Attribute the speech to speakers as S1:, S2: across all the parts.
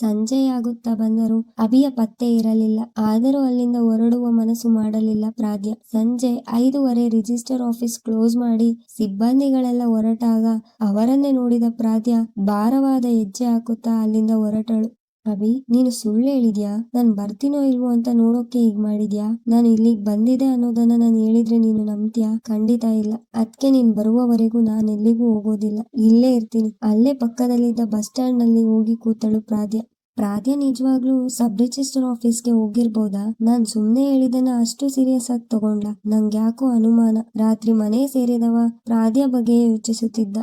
S1: ಸಂಜೆಯಾಗುತ್ತಾ ಬಂದರೂ ಅಭಿಯ ಪತ್ತೆ ಇರಲಿಲ್ಲ. ಆದರೂ ಅಲ್ಲಿಂದ ಹೊರಡುವ ಮನಸ್ಸು ಮಾಡಲಿಲ್ಲ ಪ್ರಾದ್ಯ ಸಂಜೆ ಐದುವರೆ ರಿಜಿಸ್ಟರ್ ಆಫೀಸ್ ಕ್ಲೋಸ್ ಮಾಡಿ ಸಿಬ್ಬಂದಿಗಳೆಲ್ಲ ಹೊರಟಾಗ ಅವರನ್ನೇ ನೋಡಿದ ಪ್ರಾದ್ಯ ಭಾರವಾದ ಹೆಜ್ಜೆ ಹಾಕುತ್ತಾ ಅಲ್ಲಿಂದ ಹೊರಟಳು. ಅಭಿ ನೀನು ಸುಳ್ಳು ಹೇಳಿದ್ಯಾ? ನಾನ್ ಬರ್ತೀನೋ ಇಲ್ವೋ ಅಂತ ನೋಡೋಕೆ ಈಗ ಮಾಡಿದ್ಯಾ? ನಾನು ಇಲ್ಲಿಗ್ ಬಂದಿದೆ ಅನ್ನೋದನ್ನ ನಾನು ಹೇಳಿದ್ರೆ ನೀನು ನಂಬ್ತೀಯಾ? ಖಂಡಿತ ಇಲ್ಲ. ಅದ್ಕೆ ನೀನ್ ಬರುವವರೆಗೂ ನಾನು ಎಲ್ಲಿಗೂ ಹೋಗೋದಿಲ್ಲ. ಇಲ್ಲೇ ಇರ್ತೀನಿ. ಅಲ್ಲೇ ಪಕ್ಕದಲ್ಲಿದ್ದ ಬಸ್ ಸ್ಟ್ಯಾಂಡ್ನಲ್ಲಿ ಹೋಗಿ ಕೂತಳು ಪ್ರಾದ್ಯ ಪ್ರಾದ್ಯ ನಿಜವಾಗ್ಲೂ ಸಬ್ ರಿಜಿಸ್ಟರ್ ಆಫೀಸ್ಗೆ ಹೋಗಿರ್ಬೋದಾ? ನಾನ್ ಸುಮ್ನೆ ಹೇಳಿದನ ಅಷ್ಟು ಸೀರಿಯಸ್ ಆಗಿ ತಗೊಂಡ್ಲ? ನಂಗ್ಯಾಕೋ ಅನುಮಾನ. ರಾತ್ರಿ ಮನೆ ಸೇರಿದವ ಪ್ರಾದ್ಯ ಬಗ್ಗೆ ಯೋಚಿಸುತ್ತಿದ್ದ.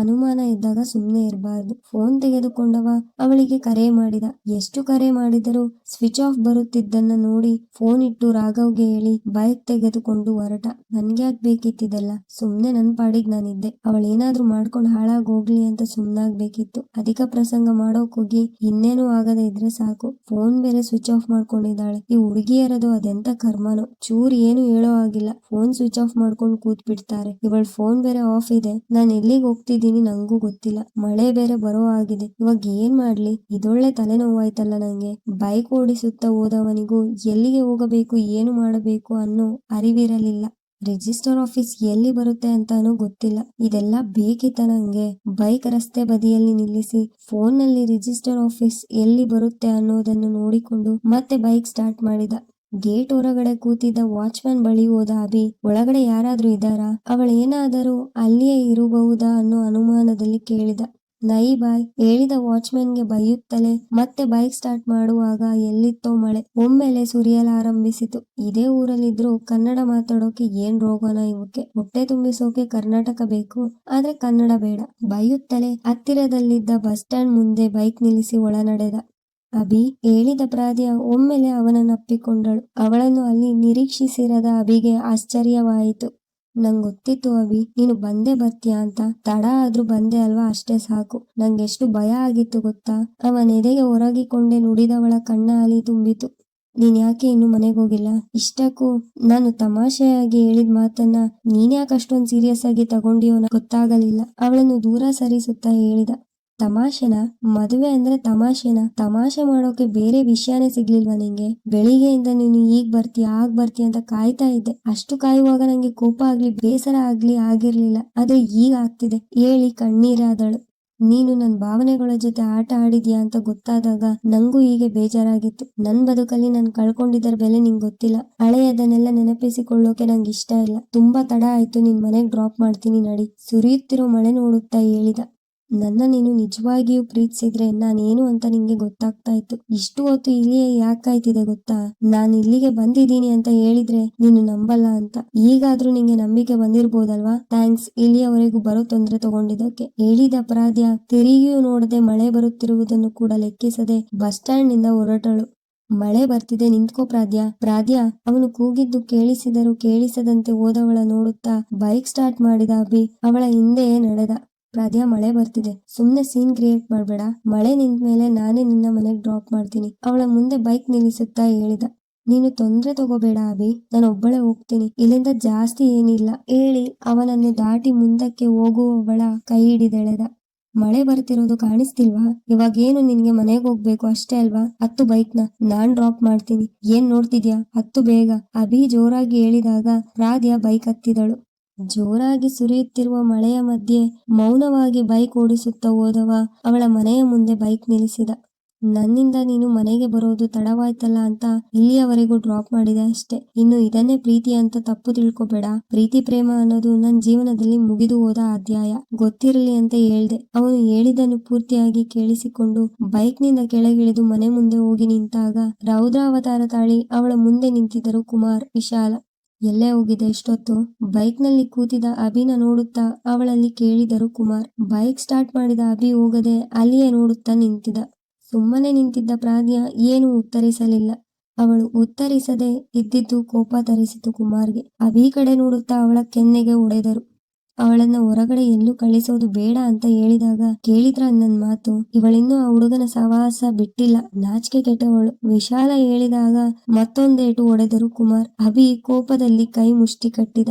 S1: ಅನುಮಾನ ಇದ್ದಾಗ ಸುಮ್ಮನೆ ಇರಬಾರ್ದು. ಫೋನ್ ತೆಗೆದುಕೊಂಡವ ಅವಳಿಗೆ ಕರೆ ಮಾಡಿದ. ಎಷ್ಟು ಕರೆ ಮಾಡಿದರೂ ಸ್ವಿಚ್ ಆಫ್ ಬರುತ್ತಿದ್ದನ್ನ ನೋಡಿ ಫೋನ್ ಇಟ್ಟು ರಾಘವ್ಗೆ ಹೇಳಿ, ಬೈಕ್ ತೆಗೆದುಕೊಂಡು ಹೊರಟ. ನನ್ಗ್ಯಾಕ್ ಬೇಕಿತ್ತಿದೆಲ್ಲ? ಸುಮ್ನೆ ನನ್ ಪಾಡಿಗೆ ನಾನಿದ್ದೆ. ಅವಳೇನಾದ್ರೂ ಮಾಡ್ಕೊಂಡು ಹಾಳಾಗಿ ಹೋಗ್ಲಿ ಅಂತ ಸುಮ್ನಾಗ್ಬೇಕಿತ್ತು ಅಧಿಕ ಪ್ರಸಂಗ ಮಾಡೋಕ್ ಹೋಗಿ ಇನ್ನೇನು ಆಗದೆ ಇದ್ರೆ ಸಾಕು. ಫೋನ್ ಬೇರೆ ಸ್ವಿಚ್ ಆಫ್ ಮಾಡ್ಕೊಂಡಿದ್ದಾಳೆ. ಈ ಹುಡುಗಿಯರದು ಅದೆಂತ ಕರ್ಮನೋ? ಚೂರ್ ಏನು ಹೇಳೋ ಆಗಿಲ್ಲ ಫೋನ್ ಸ್ವಿಚ್ ಆಫ್ ಮಾಡ್ಕೊಂಡು ಕೂತ್ ಬಿಡ್ತಾರೆ ಇವಳ ಫೋನ್ ಬೇರೆ ಆಫ್ ಇದೆ. ನಾನ್ ಎಲ್ಲಿಗೆ ಹೋಗ್ತಿದ್ದೀನಿ? ನಂಗೂ ಗೊತ್ತಿಲ್ಲ. ಮಳೆ ಬೇರೆ ಬರೋ ಆಗಿದೆ. ಇವಾಗ ಏನ್ ಮಾಡ್ಲಿ? ಇದೊಳ್ಳೆ ತಲೆನೋವಾಯ್ತಲ್ಲ ನಂಗೆ. ಬೈಕ್ ಓಡಿಸುತ್ತಾ ಹೋದವನಿಗೂ ಎಲ್ಲಿಗೆ ಹೋಗಬೇಕು, ಏನು ಮಾಡಬೇಕು ಅನ್ನೋ ಅರಿವಿರಲಿಲ್ಲ. ರಿಜಿಸ್ಟರ್ ಆಫೀಸ್ ಎಲ್ಲಿ ಬರುತ್ತೆ ಅಂತಾನೂ ಗೊತ್ತಿಲ್ಲ. ಇದೆಲ್ಲ ಬೇಕಿತ್ತ ನಂಗೆ? ಬೈಕ್ ರಸ್ತೆ ಬದಿಯಲ್ಲಿ ನಿಲ್ಲಿಸಿ ಫೋನ್ನಲ್ಲಿ ರಿಜಿಸ್ಟರ್ ಆಫೀಸ್ ಎಲ್ಲಿ ಬರುತ್ತೆ ಅನ್ನೋದನ್ನು ನೋಡಿಕೊಂಡು ಮತ್ತೆ ಬೈಕ್ ಸ್ಟಾರ್ಟ್ ಮಾಡಿದ. ಗೇಟ್ ಹೊರಗಡೆ ಕೂತಿದ್ದ ವಾಚ್ಮನ್ ಬಳಿ ಹೋದ ಅಭಿ, ಒಳಗಡೆ ಯಾರಾದ್ರೂ ಇದ್ದಾರಾ? ಅವಳೇನಾದರೂ ಅಲ್ಲಿಯೇ ಇರಬಹುದಾ? ಅನ್ನೋ ಅನುಮಾನದಲ್ಲಿ ಕೇಳಿದ. ನೈ ಬಾಯ್, ಹೇಳಿದ ವಾಚ್ಮನ್ಗೆ ಬೈಯುತ್ತಲೇ, ಮತ್ತೆ ಬೈಕ್ ಸ್ಟಾರ್ಟ್ ಮಾಡುವಾಗ ಎಲ್ಲಿತ್ತೋ ಮಳೆ, ಒಮ್ಮೆಲೆ ಸುರಿಯಲಾರಂಭಿಸಿತು ಇದೇ ಊರಲ್ಲಿದ್ರು ಕನ್ನಡ ಮಾತಾಡೋಕೆ ಏನ್ ರೋಗನ ಇವಕ್ಕೆ. ಹೊಟ್ಟೆ ತುಂಬಿಸೋಕೆ ಕರ್ನಾಟಕ ಬೇಕು, ಆದ್ರೆ ಕನ್ನಡ ಬೇಡ. ಬೈಯುತ್ತಲೇ ಹತ್ತಿರದಲ್ಲಿದ್ದ ಬಸ್ ಸ್ಟ್ಯಾಂಡ್ ಮುಂದೆ ಬೈಕ್ ನಿಲ್ಲಿಸಿ ಒಳ ನಡೆದ ಅಭಿ ಹೇಳಿದ ಪ್ರಾದ್ಯ ಒಮ್ಮೆಲೆ ಅವನನ್ನಪ್ಪಿಕೊಂಡಳು ಅವಳನ್ನು ಅಲ್ಲಿ ನಿರೀಕ್ಷಿಸಿರದ ಅಭಿಗೆ ಆಶ್ಚರ್ಯವಾಯಿತು. ನಂಗೊತ್ತಿತ್ತು ಅಭಿ, ನೀನು ಬಂದೇ ಬರ್ತೀಯಾ ಅಂತ. ತಡ ಆದ್ರೂ ಬಂದೆ ಅಲ್ವಾ? ಅಷ್ಟೇ ಸಾಕು. ನಂಗೆಷ್ಟು ಭಯ ಆಗಿತ್ತು ಗೊತ್ತಾ? ಅವನೆದೆಗೆ ಹೊರಗಿಕೊಂಡೆ ನುಡಿದವಳ ಕಣ್ಣ ಅಲಿ ತುಂಬಿತು. ನೀನ್ ಯಾಕೆ ಇನ್ನು ಮನೆಗೆ ಹೋಗಿಲ್ಲ? ಇಷ್ಟಕ್ಕೂ ನಾನು ತಮಾಷೆಯಾಗಿ ಹೇಳಿದ ಮಾತನ್ನ ನೀನ್ಯಾಕೆ ಅಷ್ಟೊಂದು ಸೀರಿಯಸ್ ಆಗಿ ತಗೊಂಡಿಯೋ ಗೊತ್ತಾಗಲಿಲ್ಲ. ಅವಳನ್ನು ದೂರ ಸರಿಸುತ್ತಾ ಹೇಳಿದ. ತಮಾಷೆನಾ? ಮದುವೆ ಅಂದ್ರೆ ತಮಾಷೆನ? ತಮಾಷೆ ಮಾಡೋಕೆ ಬೇರೆ ವಿಷಯನೇ ಸಿಗ್ಲಿಲ್ವಾ ನಿಂಗೆ? ಬೆಳಿಗ್ಗೆಯಿಂದ ನೀನು ಈಗ ಬರ್ತಿ, ಆಗ್ ಬರ್ತಿ ಅಂತ ಕಾಯ್ತಾ ಇದ್ದೆ. ಅಷ್ಟು ಕಾಯುವಾಗ ನಂಗೆ ಕೋಪ ಆಗ್ಲಿ, ಬೇಸರ ಆಗ್ಲಿ ಆಗಿರ್ಲಿಲ್ಲ. ಅದೇ ಈಗ ಆಗ್ತಿದೆ. ಹೇಳಿ ಕಣ್ಣೀರಾದಳು. ನೀನು ನನ್ನ ಭಾವನೆಗಳ ಜೊತೆ ಆಟ ಆಡಿದ್ಯಾ ಅಂತ ಗೊತ್ತಾದಾಗ ನಂಗೂ ಹೀಗೆ ಬೇಜಾರಾಗಿತ್ತು. ನನ್ ಬದುಕಲ್ಲಿ ನಾನು ಕಳ್ಕೊಂಡಿದ್ದರ ಬೆಲೆ ನಿಂಗೆ ಗೊತ್ತಿಲ್ಲ. ಹಳೆಯದನ್ನೆಲ್ಲ ನೆನಪಿಸಿಕೊಳ್ಳೋಕೆ ನಂಗೆ ಇಷ್ಟ ಇಲ್ಲ. ತುಂಬಾ ತಡ ಆಯ್ತು. ನಿನ್ ಮನೆಗ್ ಡ್ರಾಪ್ ಮಾಡ್ತೀನಿ ನಡಿ. ಸುರಿಯುತ್ತಿರೋ ಮಳೆ ನೋಡುತ್ತಾ ಹೇಳಿದ. ನನ್ನ ನೀನು ನಿಜವಾಗಿಯೂ ಪ್ರೀತಿಸಿದ್ರೆ ನಾನೇನು ಅಂತ ನಿಂಗೆ ಗೊತ್ತಾಗ್ತಾ ಇತ್ತು ಇಷ್ಟು ಹೊತ್ತು ಇಲ್ಲಿಯೇ ಯಾಕಾಯ್ತಿದೆ ಗೊತ್ತಾ? ನಾನು ಇಲ್ಲಿಗೆ ಬಂದಿದ್ದೀನಿ ಅಂತ ಹೇಳಿದ್ರೆ ನೀನು ನಂಬಲ್ಲ ಅಂತ. ಈಗಾದ್ರೂ ನಿಂಗೆ ನಂಬಿಕೆ ಬಂದಿರ್ಬೋದಲ್ವಾ? ಥ್ಯಾಂಕ್ಸ್. ಇಲ್ಲಿಯವರೆಗೂ ಬರೋ ತೊಂದರೆ ತಗೊಂಡಿದ್ದಕ್ಕೆ. ಹೇಳಿದ ಅಪರಾಧ್ಯ ತಿರುಗಿಯೂ ನೋಡದೆ ಮಳೆ ಬರುತ್ತಿರುವುದನ್ನು ಕೂಡ ಲೆಕ್ಕಿಸದೆ ಬಸ್ ಸ್ಟ್ಯಾಂಡ್ನಿಂದ ಹೊರಟಳು. ಮಳೆ ಬರ್ತಿದೆ, ನಿಂತ್ಕೋ ಪ್ರಾದ್ಯ ಪ್ರಾದ್ಯ ಅವನು ಕೂಗಿದ್ದು ಕೇಳಿಸಿದರೂ ಕೇಳಿಸದಂತೆ ಹೋದವಳ ನೋಡುತ್ತಾ ಬೈಕ್ ಸ್ಟಾರ್ಟ್ ಮಾಡಿದ ಅಭಿ. ಅವಳ ಹಿಂದೆಯೇ ನಡೆದ. ಪ್ರಾದ್ಯ ಮಳೆ ಬರ್ತಿದೆ. ಸುಮ್ನೆ ಸೀನ್ ಕ್ರಿಯೇಟ್ ಮಾಡ್ಬೇಡ. ಮಳೆ ನಿಂತ ಮೇಲೆ ನಾನೇ ನಿನ್ನ ಮನೆಗೆ ಡ್ರಾಪ್ ಮಾಡ್ತೀನಿ. ಅವಳ ಮುಂದೆ ಬೈಕ್ ನಿಲ್ಲಿಸುತ್ತಾ ಹೇಳಿದ. ನೀನು ತೊಂದ್ರೆ ತಗೋಬೇಡ ಅಭಿ. ನಾನು ಒಬ್ಬಳೆ ಹೋಗ್ತೀನಿ. ಇಲ್ಲಿಂದ ಜಾಸ್ತಿ ಏನಿಲ್ಲ. ಹೇಳಿ, ಅವನನ್ನು ದಾಟಿ ಮುಂದಕ್ಕೆ ಹೋಗುವವಳ ಕೈ ಹಿಡಿದೆಳೆದ. ಮಳೆ ಬರ್ತಿರೋದು ಕಾಣಿಸ್ತಿಲ್ವಾ? ಇವಾಗ ಏನು ನಿನ್ಗೆ ಮನೆಗೆ ಹೋಗ್ಬೇಕು ಅಷ್ಟೇ ಅಲ್ವಾ? ಹತ್ತು ಬೈಕ್ನ ನಾನ್ ಡ್ರಾಪ್ ಮಾಡ್ತೀನಿ. ಏನ್ ನೋಡ್ತಿದ್ಯಾ? ಹತ್ತು ಬೇಗ. ಅಭಿ ಜೋರಾಗಿ ಹೇಳಿದಾಗ ರಾಧ್ಯ ಬೈಕ್ ಹತ್ತಿದಳು. ಜೋರಾಗಿ ಸುರಿಯುತ್ತಿರುವ ಮಳೆಯ ಮಧ್ಯೆ ಮೌನವಾಗಿ ಬೈಕ್ ಓಡಿಸುತ್ತಾ ಹೋದವ ಅವಳ ಮನೆಯ ಮುಂದೆ ಬೈಕ್ ನಿಲ್ಲಿಸಿದ. ನನ್ನಿಂದ ನೀನು ಮನೆಗೆ ಬರೋದು ತಡವಾಯ್ತಲ್ಲ ಅಂತ ಇಲ್ಲಿಯವರೆಗೂ ಡ್ರಾಪ್ ಮಾಡಿದೆ ಅಷ್ಟೇ. ಇನ್ನು ಇದನ್ನೇ ಪ್ರೀತಿ ಅಂತ ತಪ್ಪು ತಿಳ್ಕೊಬೇಡ. ಪ್ರೀತಿ ಪ್ರೇಮ ಅನ್ನೋದು ನನ್ನ ಜೀವನದಲ್ಲಿ ಮುಗಿದು ಹೋದ ಅಧ್ಯಾಯ. ಗೊತ್ತಿರಲಿ ಅಂತ ಹೇಳ್ದೆ. ಅವನು ಹೇಳಿದನ್ನು ಪೂರ್ತಿಯಾಗಿ ಕೇಳಿಸಿಕೊಂಡು ಬೈಕ್ನಿಂದ ಕೆಳಗಿಳಿದು ಮನೆ ಮುಂದೆ ಹೋಗಿ ನಿಂತಾಗ ರೌದ್ರಾವತಾರ ತಾಳಿ ಅವಳ ಮುಂದೆ ನಿಂತಿದ್ದರು ಕುಮಾರ್ ವಿಶಾಲ. ಎಲ್ಲೇ ಹೋಗಿದೆ ಇಷ್ಟೊತ್ತು ಬೈಕ್ನಲ್ಲಿ ಕೂತಿದ ಅಭಿನ ನೋಡುತ್ತಾ ಅವಳಲ್ಲಿ ಕೇಳಿದರು ಕುಮಾರ್. ಬೈಕ್ ಸ್ಟಾರ್ಟ್ ಮಾಡಿದ ಅಭಿ ಹೋಗದೆ ಅಲ್ಲಿಯೇ ನೋಡುತ್ತಾ ನಿಂತಿದ ಸುಮ್ಮನೆ ನಿಂತಿದ್ದ ಪ್ರಾದ್ಯ ಏನು ಉತ್ತರಿಸಲಿಲ್ಲ. ಅವಳು ಉತ್ತರಿಸದೆ ಇದ್ದಿದ್ದು ಕೋಪ ತರಿಸಿತು ಕುಮಾರ್ಗೆ. ಅಭಿ ಕಡೆ ನೋಡುತ್ತಾ ಅವಳ ಕೆನ್ನೆಗೆ ಹೊಡೆದರು. ಅವಳನ್ನ ಹೊರಗಡೆ ಎಲ್ಲೂ ಕಳಿಸೋದು ಬೇಡ ಅಂತ ಹೇಳಿದಾಗ ಕೇಳಿದ್ರ ನನ್ನ ಮಾತು, ಇವಳಿನ್ನೂ ಆ ಹುಡುಗನ ಸವಾಸ ಬಿಟ್ಟಿಲ್ಲ. ನಾಚಿಕೆ ಕೆಟ್ಟವಳು. ವಿಶಾಲ ಹೇಳಿದಾಗ ಮತ್ತೊಂದೇಟು ಹೊಡೆದರು ಕುಮಾರ್. ಅಭಿ ಕೋಪದಲ್ಲಿ ಕೈ ಮುಷ್ಟಿ ಕಟ್ಟಿದ.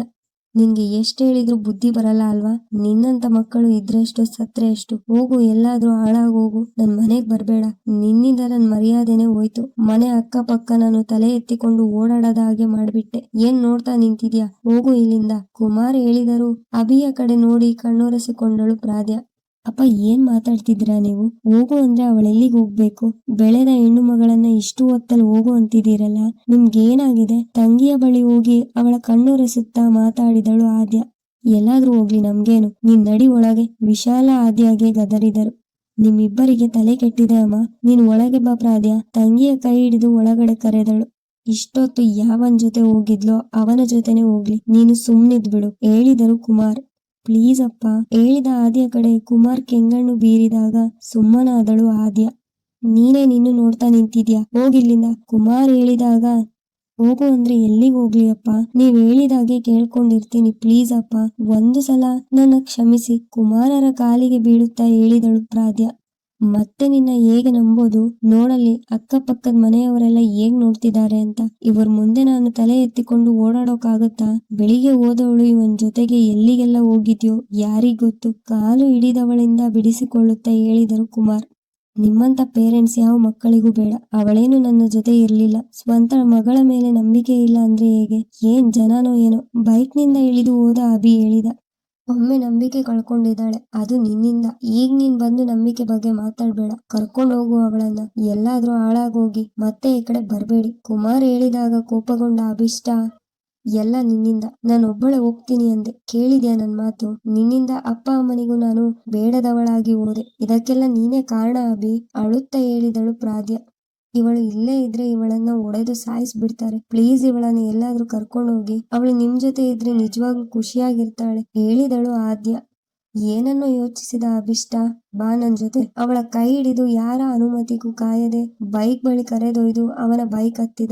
S1: ನಿನ್ಗೆ ಎಷ್ಟು ಹೇಳಿದ್ರು ಬುದ್ಧಿ ಬರಲ್ಲ ಅಲ್ವಾ? ನಿನ್ನಂತ ಮಕ್ಕಳು ಇದ್ರೆಷ್ಟು ಸತ್ರೆ ಎಷ್ಟು ಹೋಗು, ಎಲ್ಲಾದ್ರೂ ಹಾಳಾಗೋಗು. ನನ್ ಮನೆಗ್ ಬರ್ಬೇಡ. ನಿನ್ನಿಂದ ನನ್ ಮರ್ಯಾದೆನೆ ಹೋಯ್ತು. ಮನೆ ಅಕ್ಕಪಕ್ಕ ನಾನು ತಲೆ ಎತ್ತಿಕೊಂಡು ಓಡಾಡದ ಹಾಗೆ ಮಾಡ್ಬಿಟ್ಟೆ. ಏನ್ ನೋಡ್ತಾ ನಿಂತಿದ್ಯಾ? ಹೋಗು ಇಲ್ಲಿಂದ. ಕುಮಾರ್ ಹೇಳಿದರು, ಅಭಿಯ ಕಡೆ ನೋಡಿ ಕಣ್ಣೊರೆಸಿಕೊಂಡಳು ಪ್ರಾದ್ಯ. ಅಪ್ಪ, ಏನ್ ಮಾತಾಡ್ತಿದ್ದೀರಾ ನೀವು? ಹೋಗು ಅಂದ್ರೆ ಅವಳೆಲ್ಲಿಗೆ ಹೋಗ್ಬೇಕು? ಬೆಳೆದ ಹೆಣ್ಣು ಮಗಳನ್ನ ಇಷ್ಟು ಹೊತ್ತಲ್ಲಿ ಹೋಗು ಅಂತಿದ್ದೀರಲ್ಲ ನಿಮ್ಗೇನಾಗಿದೆ ತಂಗಿಯ ಬಳಿ ಹೋಗಿ ಅವಳ ಕಣ್ಣೊರೆಸುತ್ತಾ ಮಾತಾಡಿದಳು ಆದ್ಯ. ಎಲ್ಲಾದ್ರೂ ಹೋಗ್ಲಿ ನಮ್ಗೇನು. ನೀನ್ ನಡಿ ಒಳಗೆ. ವಿಶಾಲ ಆದ್ಯಾಗೆ ಗದರಿದರು. ನಿಮ್ಮಿಬ್ಬರಿಗೆ ತಲೆ ಕೆಟ್ಟಿದೆ ಅಮ್ಮ. ನೀನ್ ಒಳಗೆ ಬಾ ಪ್ರಾದ್ಯ. ತಂಗಿಯ ಕೈ ಹಿಡಿದು ಒಳಗಡೆ ಕರೆದಳು. ಇಷ್ಟೊತ್ತು ಯಾವನ್ ಜೊತೆ ಹೋಗಿದ್ಲೋ ಅವನ ಜೊತೆನೆ ಹೋಗ್ಲಿ. ನೀನು ಸುಮ್ನಿದ್ ಬಿಡು ಹೇಳಿದರು ಕುಮಾರ್. ಪ್ಲೀಸ್ ಅಪ್ಪ ಹೇಳಿದ ಆದ್ಯ ಕಡೆ ಕುಮಾರ್ ಕೆಂಗಣ್ಣು ಬೀರಿದಾಗ ಸುಮ್ಮನಾದಳು ಆದ್ಯ. ನೀನೇ ನಿನ್ನ ನೋಡ್ತಾ ನಿಂತಿದ್ಯಾ? ಹೋಗಿಲ್ಲಿಂದ ಕುಮಾರ್ ಹೇಳಿದಾಗ, ಹೋಗು ಅಂದ್ರೆ ಎಲ್ಲಿಗೆ ಹೋಗ್ಲಿ ಅಪ್ಪ ನೀವ್ ಹೇಳಿದಾಗೆ ಕೇಳ್ಕೊಂಡಿರ್ತೀನಿ ಪ್ಲೀಸ್ ಅಪ್ಪ ಒಂದು ಸಲ ನನ್ನ ಕ್ಷಮಿಸಿ. ಕುಮಾರರ ಕಾಲಿಗೆ ಬೀಳುತ್ತಾ ಹೇಳಿದಳು ಪ್ರಾದ್ಯ. ಮತ್ತೆ ನಿನ್ನ ಹೇಗೆ ನಂಬೋದು? ನೋಡಲ್ಲಿ ಅಕ್ಕಪಕ್ಕದ ಮನೆಯವರೆಲ್ಲ ಹೇಗ್ ನೋಡ್ತಿದ್ದಾರೆ ಅಂತ. ಇವ್ರ ಮುಂದೆ ನಾನು ತಲೆ ಎತ್ತಿಕೊಂಡು ಓಡಾಡೋಕಾಗತ್ತಾ? ಬೆಳಿಗ್ಗೆ ಹೋದವಳು ಇವನ್ ಜೊತೆಗೆ ಎಲ್ಲಿಗೆಲ್ಲ ಹೋಗಿದ್ಯೋ ಯಾರಿಗ್ ಗೊತ್ತು? ಕಾಲು ಹಿಡಿದವಳಿಂದ ಬಿಡಿಸಿಕೊಳ್ಳುತ್ತಾ ಹೇಳಿದರು ಕುಮಾರ್. ನಿಮ್ಮಂತ ಪೇರೆಂಟ್ಸ್ ಯಾವ ಮಕ್ಕಳಿಗೂ ಬೇಡ. ಅವಳೇನು ನನ್ನ ಜೊತೆ ಇರ್ಲಿಲ್ಲ. ಸ್ವಂತ ಮಗಳ ಮೇಲೆ ನಂಬಿಕೆ ಇಲ್ಲ ಅಂದ್ರೆ ಹೇಗೆ? ಏನ್ ಜನನೋ ಏನೋ? ಬೈಕ್ನಿಂದ ಇಳಿದು ಹೋದ ಅಭಿ ಹೇಳಿದ. ಒಮ್ಮೆ ನಂಬಿಕೆ ಕಳ್ಕೊಂಡಿದ್ದಾಳೆ. ಅದು ನಿನ್ನಿಂದ. ಈಗ ನೀನ್ ಬಂದು ನಂಬಿಕೆ ಬಗ್ಗೆ ಮಾತಾಡ್ಬೇಡ. ಕರ್ಕೊಂಡು ಹೋಗು ಅವಳನ್ನ. ಎಲ್ಲಾದ್ರೂ ಹಾಳಾಗೋಗಿ ಮತ್ತೆ ಈ ಕಡೆ ಬರ್ಬೇಡಿ. ಕುಮಾರ್ ಹೇಳಿದಾಗ ಕೋಪಗೊಂಡ ಅಭಿಷ್ಟ, ಎಲ್ಲ ನಿನ್ನಿಂದ. ನಾನು ಒಬ್ಬಳೆ ಹೋಗ್ತೀನಿ ಅಂದೆ. ಕೇಳಿದ್ಯಾ ನನ್ ಮಾತು? ನಿನ್ನಿಂದ ಅಪ್ಪ ಅಮ್ಮನಿಗೂ ನಾನು ಬೇಡದವಳಾಗಿ ಹೋದೆ. ಇದಕ್ಕೆಲ್ಲ ನೀನೇ ಕಾರಣ ಅಭಿ? ಅಳುತ್ತಾ ಹೇಳಿದಳು ಪ್ರಾದ್ಯ ಇವಳು ಇಲ್ಲೇ ಇದ್ರೆ ಇವಳನ್ನ ಒಡೆದು ಸಾಯಿಸ್ಬಿಡ್ತಾರೆ. ಪ್ಲೀಸ್ ಇವಳನ್ನ ಎಲ್ಲಾದ್ರೂ ಕರ್ಕೊಂಡೋಗಿ ಅವಳು ನಿಮ್ ಜೊತೆ ಇದ್ರೆ ನಿಜವಾಗ್ಲೂ ಖುಷಿಯಾಗಿರ್ತಾಳೆ. ಹೇಳಿದಳು ಆದ್ಯ. ಏನನ್ನೋ ಯೋಚಿಸಿದ ಅಭಿಷ್ಟ? ಬಾ ನನ್ ಜೊತೆ. ಅವಳ ಕೈ ಹಿಡಿದು ಯಾರ ಅನುಮತಿಗೂ ಕಾಯದೆ ಬೈಕ್ ಬಳಿ ಕರೆದೊಯ್ದು ಅವನ ಬೈಕ್ ಹತ್ತಿದ.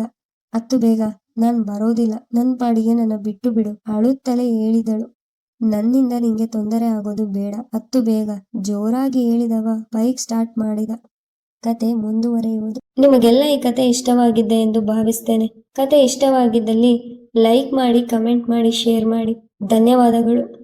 S1: ಹತ್ತು ಬೇಗ. ನಾನ್ ಬರೋದಿಲ್ಲ. ನನ್ ಪಾಡಿಗೆ ನನ್ನ ಬಿಟ್ಟು ಬಿಡು. ಅಳುತ್ತಲೇ ಹೇಳಿದಳು. ನನ್ನಿಂದ ನಿಂಗೆ ತೊಂದರೆ ಆಗೋದು ಬೇಡ. ಹತ್ತು ಬೇಗ. ಜೋರಾಗಿ ಹೇಳಿದವ. ಬೈಕ್ ಸ್ಟಾರ್ಟ್ ಮಾಡಿದ. ಕತೆ ಮುಂದುವರೆಯುವುದು. ನಿಮಗೆಲ್ಲ ಈ ಕತೆ ಇಷ್ಟವಾಗಿದೆ ಎಂದು ಭಾವಿಸ್ತೇನೆ. ಕತೆ ಇಷ್ಟವಾಗಿದ್ದಲ್ಲಿ ಲೈಕ್ ಮಾಡಿ, ಕಮೆಂಟ್ ಮಾಡಿ, ಶೇರ್ ಮಾಡಿ. ಧನ್ಯವಾದಗಳು.